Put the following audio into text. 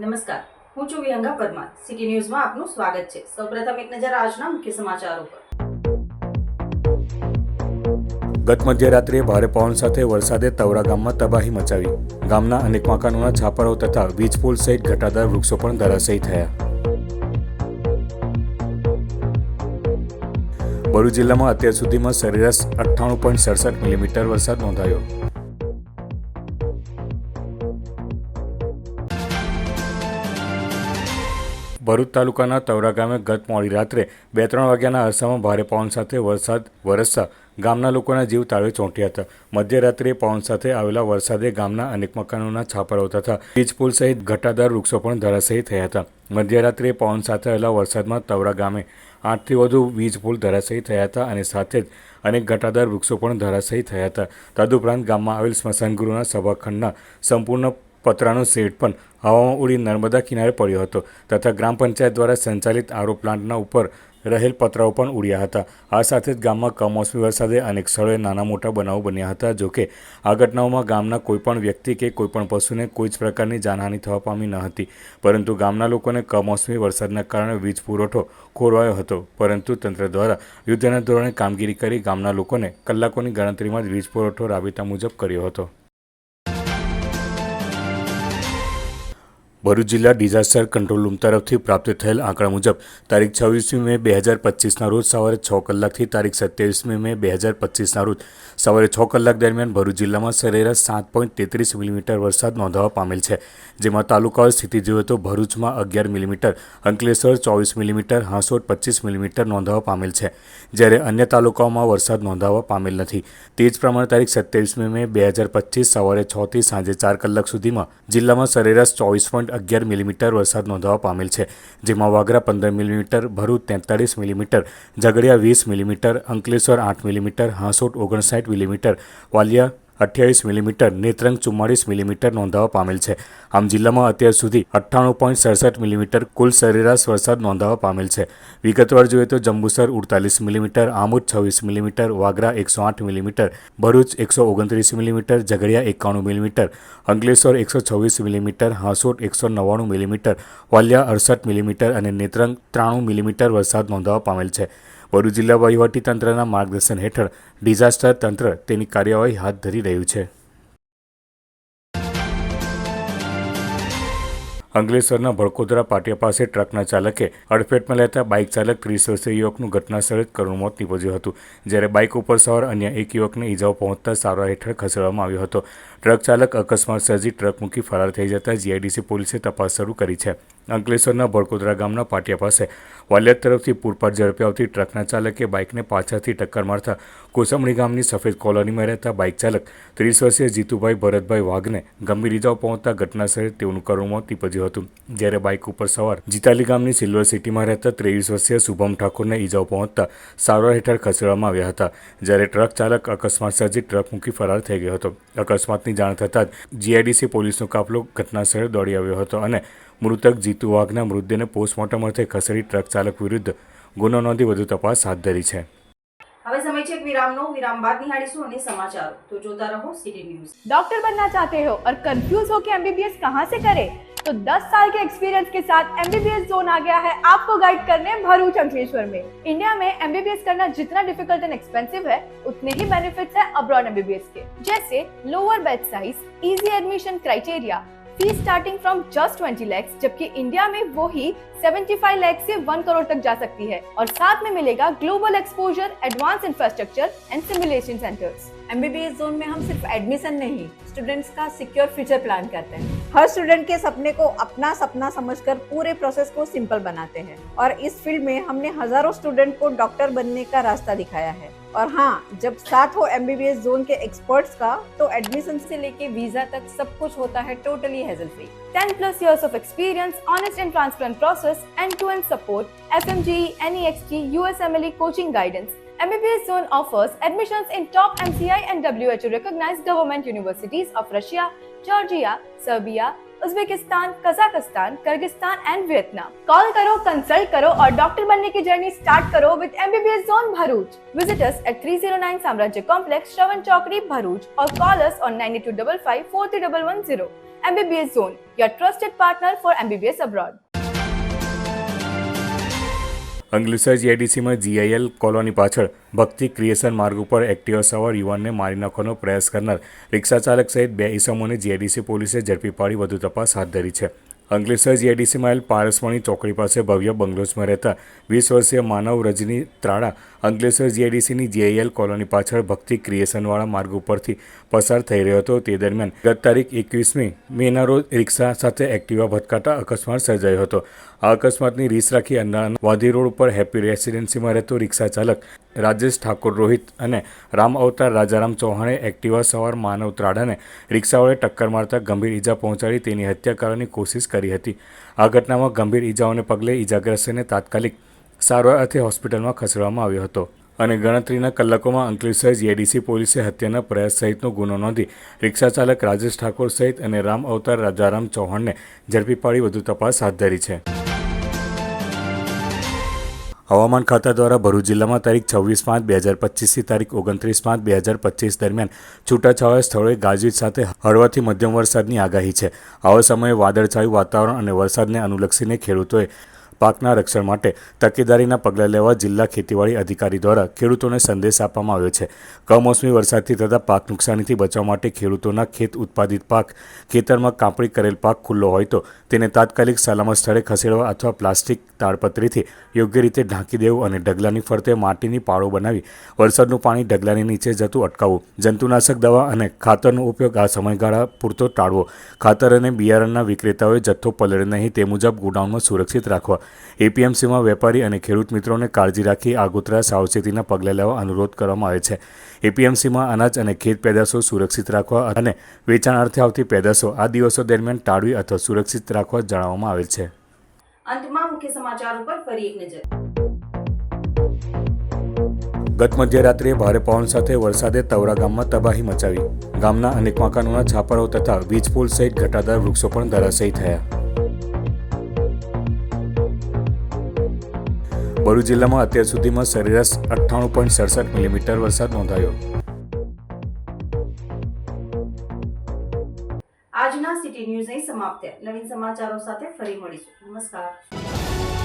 નમસ્કાર. હું છું વિહંગા પરમાર. સિટી ન્યૂઝમાં આપનું સ્વાગત છે. સૌપ્રથમ એક નજર આજના મુખ્ય સમાચારો પર. ગત મધ્યરાત્રે ભારે પવન સાથે વરસાદે તવરા ગામમાં તબાહી મચાવી. ગામના અનેક મકાનોના છાપરાઓ તથા વીજ પુલ સહિત ઘટાદાર વૃક્ષો પણ ધરાશયી થયા. ભરૂચ જિલ્લામાં અત્યાર સુધીમાં સરેરાશ અઠ્ઠાણું પોઈન્ટ સડસઠ મિલીમીટર વરસાદ નોંધાયો. ભરૂચ તાલુકાના તવરા ગામે ગત મોડી રાત્રે બે ત્રણ વાગ્યાના અરસામાં ભારે પવન સાથે વરસાદ, વરસતા ગામના લોકોના જીવ તાળવે ચોંટ્યા હતા. મધ્યરાત્રિએ પવન સાથે આવેલા વરસાદે ગામના અનેક મકાનોના છાપરાઓ તથા વીજ પુલ સહિત ઘટાદાર વૃક્ષો પણ ધરાશયી થયા હતા. મધ્યરાત્રિએ પવન સાથે આવેલા વરસાદમાં તવરા ગામે આઠથી વધુ વીજ પુલ ધરાશયી થયા હતા અને સાથે જ અનેક ઘટાદાર વૃક્ષો પણ ધરાશયી થયા હતા. તદુપરાંત ગામમાં આવેલ સ્મશાનગૃહના સભાખંડના સંપૂર્ણ પતરાનો શેડ પણ હવામાં ઉડી નર્મદા કિનારે પડ્યો હતો તથા ગ્રામ પંચાયત દ્વારા સંચાલિત આરો પ્લાન્ટના ઉપર રહેલ પતરાઓ પણ ઉડ્યા હતા. આ સાથે જ ગામમાં કમોસમી વરસાદે અનેક સ્થળોએ નાના મોટા બનાવો બન્યા હતા જોકે આ ઘટનાઓમાં ગામના કોઈપણ વ્યક્તિ કે કોઈપણ પશુને કોઈ જ પ્રકારની જાનહાનિ થવા પામી ન હતી. પરંતુ ગામના લોકોને કમોસમી વરસાદના કારણે વીજ પુરવઠો ખોરવાયો હતો. પરંતુ તંત્ર દ્વારા યુદ્ધના ધોરણે કામગીરી કરી ગામના લોકોને કલાકોની ગણતરીમાં જ વીજ પુરવઠો રાબેતા મુજબ કર્યો હતો. ભરૂચ જિલ્લા ડિઝાસ્ટર કંટ્રોલ રૂમ તરફથી પ્રાપ્ત થયેલ આંકડા મુજબ, તારીખ છવ્વીસમી મે બે હજાર પચીસના રોજ સવારે છ કલાકથી તારીખ સત્યાવીસમી મે બે હજાર પચીસના રોજ સવારે છ કલાક દરમિયાન ભરૂચ જિલ્લામાં સરેરાશ સાત પોઈન્ટ તેત્રીસ મિલીમીટર વરસાદ નોંધાવા પામેલ છે. જેમાં તાલુકાઓ સ્થિતિ જોઈએ તો ભરૂચમાં અગિયાર મિલીમીટર, અંકલેશ્વર ચોવીસ મિલીમીટર, હાંસોટ પચીસ મિલીમીટર નોંધાવા પામેલ છે. જ્યારે અન્ય તાલુકાઓમાં વરસાદ નોંધાવા પામેલ નથી. તે જ પ્રમાણે તારીખ સત્યાવીસમી મે બે હજાર પચીસ સવારે છથી સાંજે ચાર કલાક સુધીમાં જિલ્લામાં સરેરાશ ચોવીસ પોઈન્ટ અગિયાર મિલીમીટર વરસાદ નોંધાવા પામેલ છે, જેમાં વાગરા પંદર મિલીમીટર, ભરૂચ તેતાળીસ મિલીમીટર, ઝઘડિયા વીસ મિલીમીટર, અંકલેશ્વર આઠ મિલીમીટર, હાંસોટ ઓગણસાઠ મિલીમીટર, વાલિયા અઠ્યાવીસ મિલીમીટર, નેત્રંગ ચુમ્માળીસ મિલીમીટર નોંધાવા પામેલ છે. આમ જિલ્લામાં અત્યાર સુધી અઠ્ઠાણું પોઈન્ટ સડસઠ મિલીમીટર કુલ સરેરાશ વરસાદ નોંધાવા પામેલ છે. વિગતવાર જોઈએ તો જંબુસર ઉડતાલીસ મિલીમીટર, આમોદ છવ્વીસ મિલીમીટર, વાગરા એકસો આઠ મિલીમીટર, ભરૂચ એકસો ઓગણત્રીસ મિલીમીટર, ઝઘડિયા એકાણું મિલીમીટર, અંકલેશ્વર એકસો છવ્વીસ મિલીમીટર, હાંસોટ એકસો નવ્વાણું મિલીમીટર, વાલિયા અડસઠ મિલીમીટર અને નેત્રંગ ત્રાણું મિલીમીટર વરસાદ નોંધાવા પામેલ છે. ભરૂચ જિલ્લા વહીવટીતંત્રના માર્ગદર્શન હેઠળ ડિઝાસ્ટર તંત્ર તેની કાર્યવાહી હાથ ધરી રહ્યું છે. અંગલેશ્વરના ભડકોદરા પાટિયા પાસે ટ્રકના ચાલકે અડફેટમાં લેતા બાઇક ચાલક ત્રીસ વર્ષીય યુવકનું ઘટના સ્થળે કરુણ મોત નીપજ્યું હતું. જ્યારે બાઇક ઉપર સવાર અન્ય એક યુવકને ઈજાઓ પહોંચતા સારવાર હેઠળ ખસેડવામાં આવ્યો હતો. ટ્રક ચાલક અકસ્માત સર્જી ટ્રક મૂકી ફરાર થઈ જતા જીઆઈડીસી પોલીસે તપાસ શરૂ કરી છે. અંકલેશ્વરના ભડકોદરા ગામના પાટિયા પાસે વાલિયાદ તરફથી પૂરપાટ ઝડપે આવતી ટ્રકના ચાલકે બાઇકને પાછળથી ટક્કર મારતા કોસમણી ગામની સફેદ કોલોનીમાં રહેતા બાઇક ચાલક ત્રીસ વર્ષીય જીતુભાઈ ભરતભાઈ વાઘને ગંભીર ઇજાઓ પહોંચતા ઘટના સ્થળે તેઓનું કરુણ મોત નીપજ્યું હતું. જ્યારે બાઇક ઉપર સવાર જીતાલી ગામની સિલ્વર સિટીમાં રહેતા ત્રેવીસ વર્ષીય શુભમ ઠાકોરને ઇજાઓ પહોંચતા સારવાર હેઠળ ખસેડવામાં આવ્યા હતા. જ્યારે ટ્રક ચાલક અકસ્માત સર્જી ટ્રક મૂકી ફરાર થઈ ગયો હતો. અકસ્માતની જાણ થતાં જ જીઆઈડીસી પોલીસનો કાફલો ઘટના સ્થળે દોડી આવ્યો હતો અને મૃતક જીતુ વાઘના મૃતદેહને પોસ્ટમોર્ટમ અર્થે ખસેડી ટ્રક ચાલક વિરુદ્ધ ગુનો નોંધી વધુ તપાસ હાથ ધરી છે હવે સમય છે એક વિરામનો વિરામ બાદ નિહાળીશું અને સમાચારો તો જોતા રહો સિટી ન્યૂઝ डॉक्टर बनना चाहते हो और कंफ्यूज हो कि एमबीबीएस कहाँ से करें तो 10 साल के एक्सपीरियंस के साथ एमबीबीएस जोन आ गया है आपको गाइड करने भरूच अंकलेश्वर में इंडिया में एमबीबीएस करना जितना डिफिकल्ट एंड एक्सपेंसिव है उतने ही बेनिफिट्स है अब्रॉड एमबीबीएस के जैसे lower batch size easy admission criteria fees starting from just 20 lakhs जबकि इंडिया में वो ही 75 लाख से 1 करोड़ तक जा सकती है। और साथ में मिलेगा global exposure advance infrastructure and simulation centres MBBS zone में हम सिर्फ़ एडमिशन नहीं स्टूडेंट्स का सिक्योर फ्यूचर प्लान करते हैं। हर स्टूडेंट के सपने को अपना सपना समझकर पूरे प्रोसेस को सिंपल बनाते हैं। और इस फ़ील्ड में हमने हज़ारों स्टूडेंट को डॉक्टर बनने का रास्ता दिखाया है। और हाँ जब साथ हो एम जोन के एक्सपर्ट्स का तो एडमिशन से लेके वीज़ा तक सब कुछ होता है totally hassle free ten plus years of experience honest and transparent process end to end support F M G N X G U S M L coaching guidance M B B S zone offers admission in top M C I and W H O recognised government universities of Russia Georgia Serbia Uzbekistan, Kazakhstan, Kyrgyzstan and Vietnam. Call करो consult करो और doctor बनने की journey start करो with MBBS zone Bharuch visitors at three zero nine Samrajya complex Shravan Chowkdi Bharuch और call us on 9255 43110 trusted partner for M B B S abroad. Ankleshwar જીઆઈડીસીમાં GIL colony પાછળ Bhakti creation માર્ગ ઉપર Activa સવાર યુવાનને મારી નાખવાનો પ્રયાસ કરનાર રિક્ષા ચાલક સહિત બે ઇસમોને જીઆઈડીસી પોલીસે ઝડપી પાડી વધુ તપાસ હાથ ધરી છે. અંકલેશ્વર જીઆઈડીસીમાં આવેલ પારસવાણી ચોકડી પાસે ભવ્ય બંગલોઝમાં રહેતા વીસ વર્ષીય માનવ રજની ત્રાડા અંકલેશ્વર જીઆઈડીસીની જીઆઈએલ કોલોની પાછળ ભક્તિ ક્રિએશનવાળા માર્ગ ઉપરથી પસાર થઈ રહ્યો હતો. તે દરમિયાન ગત તારીખ એકવીસમી મેના રોજ રિક્ષા સાથે એક્ટિવા ભટકાતા અકસ્માત સર્જાયો હતો. આ અકસ્માતની રીસ રાખી અંડાના વાધી રોડ ઉપર હેપી રેસિડેન્સીમાં રહેતો રિક્ષા ચાલક રાજેશ ઠાકોર રોહિત અને રામ અવતાર રાજારામ ચૌહાણે એક્ટિવા સવાર માનવ ત્રાડાને રિક્ષાવાળે ટક્કર મારતા ગંભીર ઈજા પહોંચાડી તેની હત્યા કરવાની કોશિશ હતી. આ ઘટનામાં ગંભીર ઇજાઓને પગલે ઇજાગ્રસ્તને તાત્કાલિક સારવાર અર્થે હોસ્પિટલમાં ખસેડવામાં આવ્યો હતો અને ગણતરીના કલાકોમાં અંકલેશ્વર જીઆઈડીસી પોલીસે હત્યાના પ્રયાસ સહિતનો ગુનો નોંધી રિક્ષા ચાલક રાજેશ ઠાકોર સહિત અને રામ અવતાર રાજારામ ચૌહાણને ઝડપી પાડી વધુ તપાસ હાથ ધરી છે. હવામાન ખાતા દ્વારા ભરૂચ જિલ્લામાં તારીખ છવ્વીસ પાંચ બે હજાર પચીસથી તારીખ ઓગણત્રીસ પાંચ બે હજાર પચીસ દરમિયાન છૂટાછવાયા સ્થળોએ ગાજવીજ સાથે હળવાથી મધ્યમ વરસાદની આગાહી છે. આવા સમયે વાદળછાયું વાતાવરણ અને વરસાદને અનુલક્ષીને ખેડૂતોએ પાકના રક્ષણ માટે તકેદારીના પગલાં લેવા જિલ્લા ખેતીવાડી અધિકારી દ્વારા ખેડૂતોને સંદેશ આપવામાં આવ્યો છે. કમોસમી વરસાદથી થતા પાક નુકસાનીથી બચવા માટે ખેડૂતોના ખેત ઉત્પાદિત પાક, ખેતરમાં કાપણી કરેલ પાક ખુલ્લો હોય તો તેને તાત્કાલિક સલામત સ્થળે ખસેડવા અથવા પ્લાસ્ટિક તાડપત્રીથી યોગ્ય રીતે ઢાંકી દેવું અને ઢગલાની ફરતે માટીની પાળો બનાવી વરસાદનું પાણી ઢગલાની નીચે જતું અટકાવવું, જંતુનાશક દવા અને ખાતરનો ઉપયોગ આ સમયગાળા પૂરતો ટાળવો. ખાતર અને બિયારણના વિક્રેતાઓએ જથ્થો પલળે નહીં તે મુજબ ગોડાઉનમાં સુરક્ષિત રાખવા એપીએમસીમાં વેપારી અને ખેડૂત મિત્રોને કાળજી રાખી આગોતરા સાવચેતીના પગલાં લેવા અનુરોધ કરવામાં આવે છે. એપીએમસીમાં અનાજ અને ખેત પેદાશો સુરક્ષિત રાખવા અને વેચાણ અર્થે આવતી પેદાશો આ દિવસો દરમિયાન ટાળવી અથવા સુરક્ષિત રાખવા જણાવવામાં આવેલ છે. અંતમાં મુખ્ય સમાચાર ઉપર ફરી એક નજર. ગત મધ્યરાત્રિએ ભારે પવન સાથે વરસાદે તવરા ગામમાં તબાહી મચાવી. ગામના અનેક મકાનોના છાપરાઓ તથા વીજ પુલ સહિત ઘટાદાર વૃક્ષો પણ ધરાશયી થયા. ભરૂચ જિલ્લામાં અત્યાર સુધીમાં સરેરાશ અઠ્ઠાણું પોઈન્ટ સડસઠ મિલીમીટર વરસાદ નોંધાયો. આજના સિટી ન્યૂઝ અહીં સમાપ્ત. નવીન સમાચારો સાથે ફરી મળીશું. નમસ્કાર.